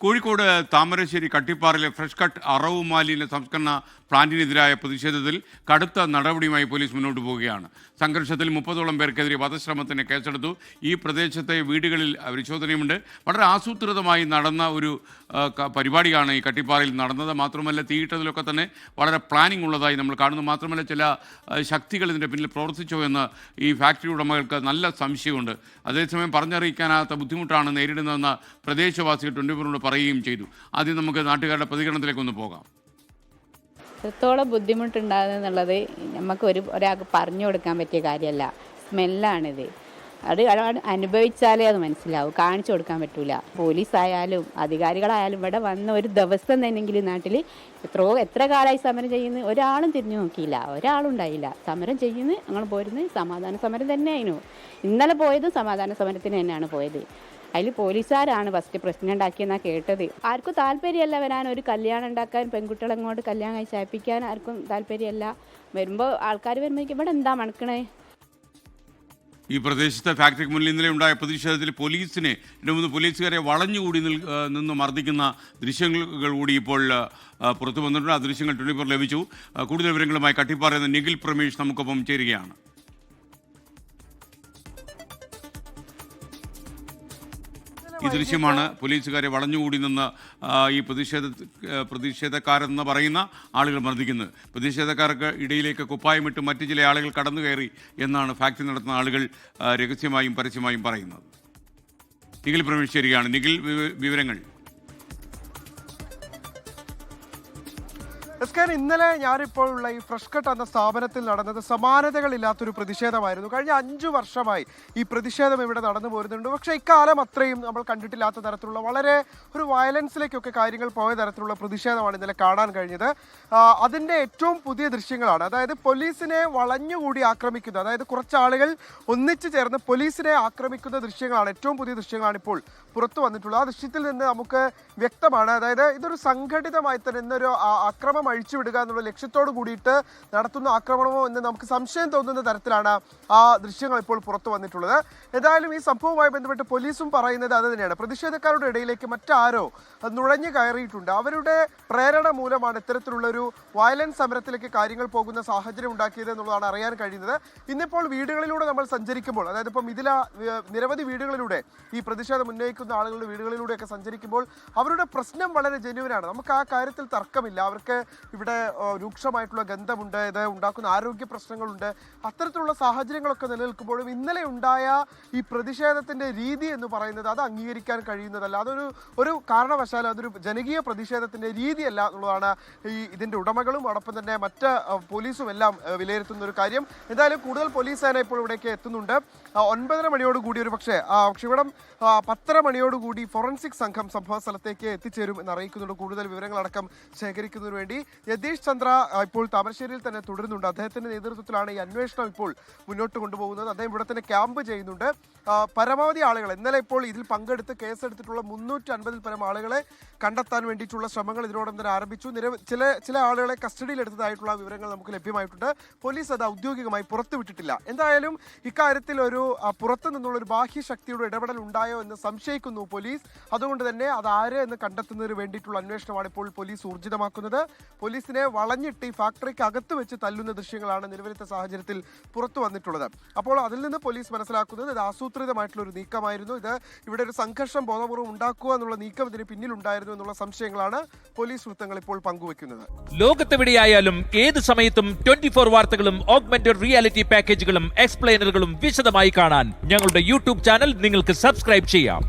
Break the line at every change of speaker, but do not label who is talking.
കോഴിക്കോട് താമരശ്ശേരി കട്ടിപ്പാറയിലെ fresh cut അറവ് മാലിന്യ സംസ്കരണ പ്ലാന്റിനെതിരായ പ്രതിഷേധത്തിൽ കടുത്ത നടപടിയുമായി പോലീസ് മുന്നോട്ട് പോവുകയാണ്. സംഘർഷത്തിൽ മുപ്പതോളം പേർക്കെതിരെ വധശ്രമത്തിന് കേസെടുത്തു. ഈ പ്രദേശത്തെ വീടുകളിൽ പരിശോധനയുമുണ്ട്. വളരെ ആസൂത്രിതമായി നടന്ന ഒരു പരിപാടിയാണ് ഈ കട്ടിപ്പാറയിൽ നടന്നത്. മാത്രമല്ല തീയിട്ടതിലൊക്കെ തന്നെ വളരെ പ്ലാനിംഗ് ഉള്ളതായി നമ്മൾ കാണുന്നു. മാത്രമല്ല ചില ശക്തികൾ ഇതിന്റെ പിന്നിൽ പ്രവർത്തിച്ചോ എന്ന് ഈ ഫാക്ടറി ഉടമകൾക്ക് നല്ല സംശയമുണ്ട്. അതേസമയം പറഞ്ഞറിയിക്കാനാത്ത ബുദ്ധിമുട്ടാണ് നേരിടുന്നതെന്ന് പ്രദേശവാസികൾ ട്വന്റി ഫോറിനോട് പറയുകയും ചെയ്തു. ആദ്യം നമുക്ക് നാട്ടുകാരുടെ പ്രതികരണത്തിലേക്കൊന്ന് പോകാം.
എത്രത്തോളം ബുദ്ധിമുട്ടുണ്ടാകുന്നുള്ളത്? നമുക്ക് ഒരു ഒരാൾക്ക് പറഞ്ഞു കൊടുക്കാൻ പറ്റിയ കാര്യമല്ല. സ്മെല്ലാണിത്. അത് അനുഭവിച്ചാലേ അത് മനസ്സിലാവും. കാണിച്ചു കൊടുക്കാൻ പറ്റൂല. പോലീസായാലും അധികാരികളായാലും ഇവിടെ വന്ന ഒരു ദിവസം തന്നെങ്കിലും നാട്ടിൽ എത്രയോ എത്ര കാലമായി സമരം ചെയ്യുന്നു. ഒരാളും തിരിഞ്ഞു നോക്കിയില്ല. ഒരാളും ഉണ്ടായില്ല സമരം ചെയ്യുന്നു അങ്ങനെ പോരുന്നത് സമാധാന സമരം തന്നെ ആയിരുന്നു ഇന്നലെ പോയത് സമാധാന സമരത്തിന് തന്നെയാണ് പോയത്. അതിൽ പോലീസുകാരാണ് ഫസ്റ്റ് പ്രശ്നം ഉണ്ടാക്കിയെന്നാണ് കേട്ടത്. ആർക്കും താല്പര്യമല്ല വരാൻ. ഒരു കല്യാണം ഉണ്ടാക്കാൻ പെൺകുട്ടികളെ അങ്ങോട്ട് കല്യാണം കഴിച്ച് അയപ്പിക്കാൻ ആർക്കും താല്പര്യമല്ല. വരുമ്പോൾ ആൾക്കാർ വരുമ്പോഴേക്കും ഇവിടെ എന്താ മണക്കണേ?
ഈ പ്രദേശത്തെ ഫാക്ടറിക്ക് മുന്നിൽ ഇന്നലെ ഉണ്ടായ പ്രതിഷേധത്തിൽ പോലീസിനെ രണ്ട് മൂന്ന് പോലീസുകാരെ വളഞ്ഞുകൂടി നിന്ന് മർദ്ദിക്കുന്ന ദൃശ്യങ്ങൾ കൂടി ഇപ്പോൾ പുറത്തു വന്നിട്ടുണ്ട്. ആ ദൃശ്യങ്ങൾ ട്വന്റി ലഭിച്ചു. കൂടുതൽ വിവരങ്ങളുമായി കട്ടിപ്പാറയുന്ന നിഖിൽ പ്രമേഷ് നമുക്കൊപ്പം ചേരുകയാണ്. ഈ ദൃശ്യമാണ് പോലീസുകാരെ വളഞ്ഞുകൂടി നിന്ന് ഈ പ്രതിഷേധ പ്രതിഷേധക്കാരെന്ന് പറയുന്ന ആളുകൾ മർദ്ദിക്കുന്നത്. പ്രതിഷേധക്കാർക്ക് ഇടയിലേക്ക് കുപ്പായമിട്ട് മറ്റു ചില ആളുകൾ കടന്നു കയറി എന്നാണ് ഫാക്ടറി നടത്തുന്ന ആളുകൾ രഹസ്യമായും പരസ്യമായും പറയുന്നത്. നിഖിൽ പ്രവേശിച്ചിരിക്കുകയാണ് നിഖിൽ വിവരങ്ങൾ.
എസ് കെ ഇന്നലെ ഞാനിപ്പോൾ ഉള്ള ഈ ഫ്രഷ് കട്ട് എന്ന സ്ഥാപനത്തിൽ നടന്നത് സമാനതകളില്ലാത്തൊരു പ്രതിഷേധമായിരുന്നു. കഴിഞ്ഞ അഞ്ചു വർഷമായി ഈ പ്രതിഷേധം ഇവിടെ നടന്നു പോരുന്നുണ്ട്. പക്ഷെ ഇക്കാലം അത്രയും നമ്മൾ കണ്ടിട്ടില്ലാത്ത തരത്തിലുള്ള വളരെ ഒരു വയലൻസിലേക്കൊക്കെ കാര്യങ്ങൾ പോയ തരത്തിലുള്ള പ്രതിഷേധമാണ് ഇന്നലെ കാണാൻ കഴിഞ്ഞത്. അതിന്റെ ഏറ്റവും പുതിയ ദൃശ്യങ്ങളാണ്. അതായത് പോലീസിനെ വളഞ്ഞുകൂടി ആക്രമിക്കുന്നത് അതായത് കുറച്ചാളുകൾ ഒന്നിച്ചു ചേർന്ന് പോലീസിനെ ആക്രമിക്കുന്ന ദൃശ്യങ്ങളാണ്. ഏറ്റവും പുതിയ ദൃശ്യങ്ങളാണ് ഇപ്പോൾ പുറത്തു വന്നിട്ടുള്ളത്. ആ ദൃശ്യത്തിൽ നിന്ന് നമുക്ക് വ്യക്തമാണ് അതായത് ഇതൊരു സംഘടിതമായി തന്നെ ഇന്നൊരു ആ- ആക്രമം അഴിച്ചുവിടുക എന്നുള്ള ലക്ഷ്യത്തോട് കൂടിയിട്ട് നടത്തുന്ന ആക്രമണമോ എന്ന് നമുക്ക് സംശയം തോന്നുന്ന തരത്തിലാണ് ആ ദൃശ്യങ്ങൾ ഇപ്പോൾ പുറത്തു വന്നിട്ടുള്ളത്. ഏതായാലും ഈ സംഭവവുമായി ബന്ധപ്പെട്ട് പോലീസും പറയുന്നത് അത് തന്നെയാണ്. പ്രതിഷേധക്കാരുടെ ഇടയിലേക്ക് മറ്റാരോ നുഴഞ്ഞു കയറിയിട്ടുണ്ട്. അവരുടെ പ്രേരണ മൂലമാണ് ഇത്തരത്തിലുള്ള ഒരു വയലൻസ് സമരത്തിലേക്ക് കാര്യങ്ങൾ പോകുന്ന സാഹചര്യം ഉണ്ടാക്കിയത് എന്നുള്ളതാണ് അറിയാൻ കഴിയുന്നത്. ഇന്നിപ്പോൾ വീടുകളിലൂടെ നമ്മൾ സഞ്ചരിക്കുമ്പോൾ അതായത് ഇപ്പം ഇതില നിരവധി വീടുകളിലൂടെ ഈ പ്രതിഷേധം ഉന്നയിക്കുന്ന ആളുകളുടെ വീടുകളിലൂടെയൊക്കെ സഞ്ചരിക്കുമ്പോൾ അവരുടെ പ്രശ്നം വളരെ ജെന്യൂനാണ് നമുക്ക് ആ കാര്യത്തിൽ തർക്കമില്ല. അവർക്ക് ഇവിടെ രൂക്ഷമായിട്ടുള്ള ഗന്ധമുണ്ട് ഇത് ഉണ്ടാക്കുന്ന ആരോഗ്യ പ്രശ്നങ്ങളുണ്ട്. അത്തരത്തിലുള്ള സാഹചര്യങ്ങളൊക്കെ നിലനിൽക്കുമ്പോഴും ഇന്നലെ ഉണ്ടായ ഈ പ്രതിഷേധത്തിന്റെ രീതി എന്ന് പറയുന്നത് അത് അംഗീകരിക്കാൻ കഴിയുന്നതല്ല. അതൊരു ഒരു കാരണവശാലും അതൊരു ജനകീയ പ്രതിഷേധത്തിന്റെ രീതിയല്ല എന്നുള്ളതാണ് ഈ ഇതിന്റെ ഉടമകളും അടൊപ്പം തന്നെ മറ്റ് പോലീസും എല്ലാം വിലയിരുത്തുന്ന ഒരു കാര്യം. എന്തായാലും കൂടുതൽ പോലീസ് സേന ഇപ്പോൾ ഇവിടേക്ക് എത്തുന്നുണ്ട്. ഒൻപതര മണിയോട് കൂടി ഒരു പക്ഷേ ഇവിടെ പത്തര മണിയോട് കൂടി ഫോറൻസിക് സംഘം സംഭവ സ്ഥലത്തേക്ക് എത്തിച്ചേരും എന്ന് അറിയിക്കുന്നുണ്ട്. കൂടുതൽ വിവരങ്ങളടക്കം ശേഖരിക്കുന്നതിന് വേണ്ടി യതീഷ് ചന്ദ്ര ഇപ്പോൾ താമരശ്ശേരിയിൽ തന്നെ തുടരുന്നുണ്ട്. അദ്ദേഹത്തിന്റെ നേതൃത്വത്തിലാണ് ഈ അന്വേഷണം ഇപ്പോൾ മുന്നോട്ട് കൊണ്ടുപോകുന്നത്. അദ്ദേഹം ഇവിടെ തന്നെ ക്യാമ്പ് ചെയ്യുന്നുണ്ട്. പരമാവധി ആളുകൾ ഇന്നലെ ഇപ്പോൾ ഇതിൽ പങ്കെടുത്ത് കേസെടുത്തിട്ടുള്ള മുന്നൂറ്റി അൻപതിൽ പരം ആളുകളെ കണ്ടെത്താൻ വേണ്ടിയിട്ടുള്ള ശ്രമങ്ങൾ ഇതിനോടൊപ്പം തന്നെ ആരംഭിച്ചു. നിരവധി ചില ചില ആളുകളെ കസ്റ്റഡിയിലെടുത്തതായിട്ടുള്ള വിവരങ്ങൾ നമുക്ക് ലഭ്യമായിട്ടുണ്ട്. പോലീസ് അത് ഔദ്യോഗികമായി പുറത്തുവിട്ടിട്ടില്ല എന്തായാലും ഇക്കാര്യത്തിൽ ഒരു പുറത്തു നിന്നുള്ള ഒരു ബാഹ്യ ശക്തിയുടെ ഇടപെടൽ ഉണ്ടായോ എന്ന് സംശയിക്കുന്നു പോലീസ്. അതുകൊണ്ട് തന്നെ അത് ആര് എന്ന് കണ്ടെത്തുന്നതിന് വേണ്ടിയിട്ടുള്ള അന്വേഷണമാണ് ഇപ്പോൾ പോലീസ് ഊർജിതമാക്കുന്നത്. പോലീസിനെ വളഞ്ഞിട്ട് ഈ ഫാക്ടറിക്ക് അകത്ത് വെച്ച് തല്ലുന്ന ദൃശ്യങ്ങളാണ് നിലവിലത്തെ സാഹചര്യത്തിൽ പുറത്തു വന്നിട്ടുള്ളത്. അപ്പോൾ അതിൽ നിന്ന് പോലീസ് മനസ്സിലാക്കുന്നത് ഇത് ആസൂത്രിതമായിട്ടുള്ള ഒരു നീക്കമായിരുന്നു. ഇത് ഇവിടെ ഒരു സംഘർഷം ബോധപൂർവം ഉണ്ടാക്കുക എന്നുള്ള നീക്കം ഇതിന് പിന്നിലുണ്ടായിരുന്നു എന്നുള്ള സംശയങ്ങളാണ് പോലീസ് വൃത്തങ്ങൾ ഇപ്പോൾ പങ്കുവെക്കുന്നത്
ലോകത്തെവിടെയായാലും ഏത് സമയത്തും ട്വന്റി ഫോർ വാർത്തകളും ഓഗ്മെന്റഡ് റിയാലിറ്റി പാക്കേജുകളും എക്സ്പ്ലെയിനറുകളും വിശദമായി കാണാൻ ഞങ്ങളുടെ യൂട്യൂബ് ചാനൽ നിങ്ങൾക്ക് സബ്സ്ക്രൈബ് ചെയ്യാം.